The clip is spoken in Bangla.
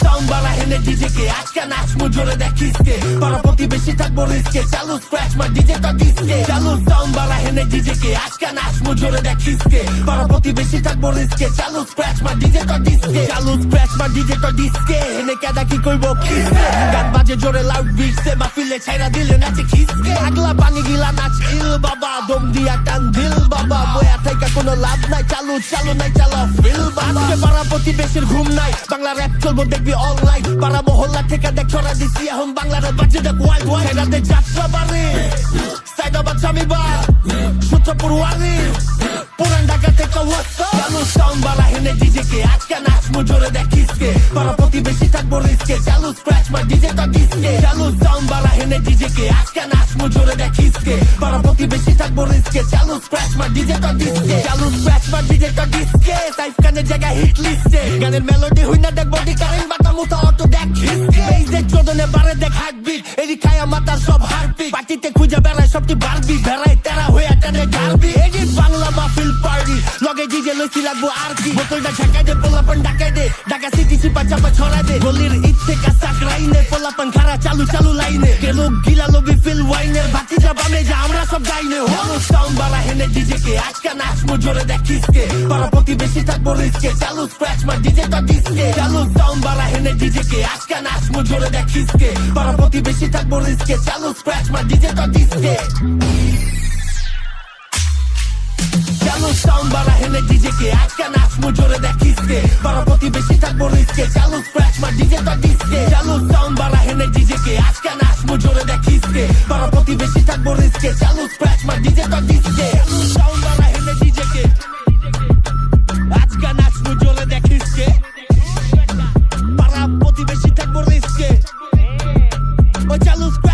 সাউন্ড বাড়া হেনে ডিজে কে, আজকে নাচমু জোরে দেখিসকে পারা প্রতিবেশী থাকব রিস্কে, চালু স্ক্র্যাচ মা ডিজে টা ডিসকে চালু সাউন্ড বাড়া হেনে ডিজে কে, আজকে নাচমু জোরে দেখিসকে পারা প্রতিবেশী থাকব রিস্কে, চালু স্ক্র্যাচ মা ডিজে টা ডিসকে চালু স্ক্র্যাচ মা ডিজে টা ডিসকে হেনে কেদা কি কইব কিসকে গান বাজে জোরে লাউড বিটসে মাহফিলে ছাইরা দিলে নাচে খিসকে আগলা পানি গিলা নাচ, ইল বাবা, দম দিয়া টান দিল বাবা। বয়া থেকে কোনো লাভ নাই, চালু চালু নাই, চালা ফিল বাবা। পাড়া প্রতিবেশীর ঘুম নাই। বাংলা র্যাপ চলবো দেখবি অনলাইন পাড়া মহল্লা থেকে দেখ, ছড়া দিছি এখন বাংলা র্যাপ বাজে দেখ ওয়াইড ওয়াইড রাতে যাত্রা বাড়ি সাইদাবাদ স্বামীবা সূত্রপুর ওয়ারি। পাড়া প্রতিবেশী থাকব, রিস্কে। চালু স্ক্র্যাচ মা ডিজে টা ডিসকে চালু সাউন্ড বালা হেনে ডিজে কে। আজকে নাচ জোরে দেখিসকে পাড়া প্রতিবেশী থাকব, রিস্কে। চালু স্ক্র্যাচ মা ডিজে টা ডিসকে চালু স্ক্র্যাচ মা ডিজে টা ডিসকে সাইফ খানের জায়গায় হিট লিস্টে গানের মেলোডি হই না দেখ বডি কারেন্ট বাতা মুতা অটো দেখ হিসকে। এই দেখ চোদনে বারে দেখ হার্টবিট এরি খায়া মাতার সব হার্টবিট পার্টিতে খুঁজে বেড়ায় সবটি বারবি বেড়ায় তেরা হয়ে টেনে গারবি এডি বাংলা মাহফিল পার্টি লগে ডিজে লইছি লাগবো আর কি বোতলটা ঝাঁকাই দে, পোলাপন ডাকাই দে। ঢাকা সিটি চিপা চাপা ছড়াই দে। গলির ইচ্ছে কাসাক রাইনে, পোলাপন খারা চালু চালু লাইনে। কে লোক গিলা লবি ফিল ওয়াইনের ভাতিজা বামে, যা আমরা সব গাইনে। হলো সাউন্ড বালা হেনে ডিজে কে, আজকে নাচমু জোরে দেখিসকে পাড়া প্রতিবেশী থাকব রিস্কে। চালু স্ক্র্যাচ মা ডিজে টা ডিসকে চালু সাউন্ড বালা হেনে ডিজে কে, আজকে নাচমু জোরে দেখিসকে পাড়া প্রতিবেশী থাকব রিস্কে। চালু স্ক্র্যাচ মা ডিজে টা ডিসকে সাউন্ড বালা হেনে ডিজে কে আজকা নাচমু জোরে দেখিস কে বারো প্রতিবেশী থাকব রিস্কে, চালু স্ক্র্যাচ মার ডিজে তো ডিস্কে চালু সাউন্ড বালা হেনে ডিজে কে আজকা নাচমু জোরে দেখিস কে বারো প্রতিবেশী থাকব রিস্কে, চালু স্ক্র্যাচ মার ডিজে তো ডিস্কে চালু সাউন্ড বালা হেনে ডিজে কে আজকা নাচমু জোরে দেখিস কে বারো প্রতিবেশী থাকব রিস্কে। ও চালু স্ক্র্যাচ